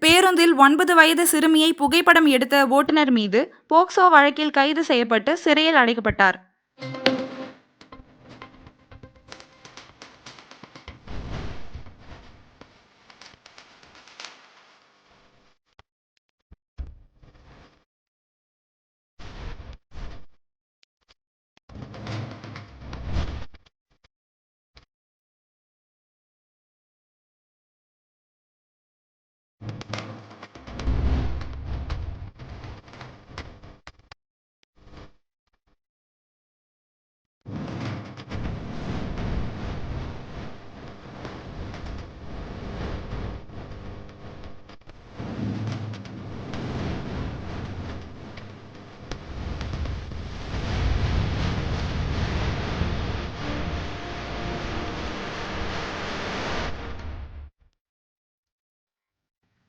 பேருந்தில் ஒன்பது வயது சிறுமியை புகைப்படம் எடுத்த ஓட்டுநர் மீது போக்சோ வழக்கில் கைது செய்யப்பட்டு சிறையில் அடைக்கப்பட்டார்.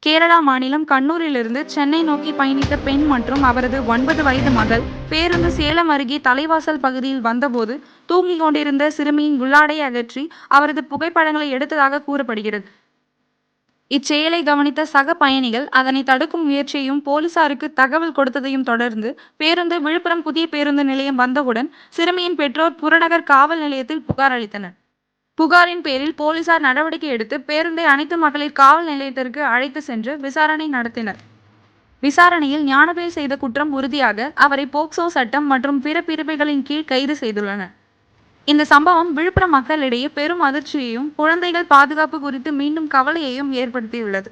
கேரளா மாநிலம் கண்ணூரிலிருந்து சென்னை நோக்கி பயணித்த பெண் மற்றும் அவரது ஒன்பது வயது மகள் பேருந்து சேலம் அருகே தலைவாசல் பகுதியில் வந்தபோது தூங்கிக் கொண்டிருந்த சிறுமியின் உள்ளாடை அகற்றி அவரது புகைப்படங்களை எடுத்ததாக கூறப்படுகிறது. இச்செயலை கவனித்த சக பயணிகள் அதனை தடுக்கும் முயற்சியையும் போலீசாருக்கு தகவல் கொடுத்ததையும் தொடர்ந்து பேருந்து விழுப்புரம் புதிய பேருந்து நிலையம் வந்தவுடன் சிறுமியின் பெற்றோர் புறநகர் காவல் நிலையத்தில் புகார் அளித்தனர். புகாரின் பேரில் போலீசார் நடவடிக்கை எடுத்து பேருந்தை அனைத்து மகளிர் காவல் நிலையத்திற்கு அழைத்து சென்று விசாரணை நடத்தினர். விசாரணையில் ஞானவேல் செய்த குற்றம் உறுதியாக அவரை போக்சோ சட்டம் மற்றும் பிற பிரிவுகளின் கீழ் கைது செய்துள்ளனர் இந்த சம்பவம் விழுப்புரம் மக்களிடையே பெரும் அதிர்ச்சியையும் குழந்தைகள் பாதுகாப்பு குறித்து மீண்டும் கவலையையும் ஏற்படுத்தியுள்ளது.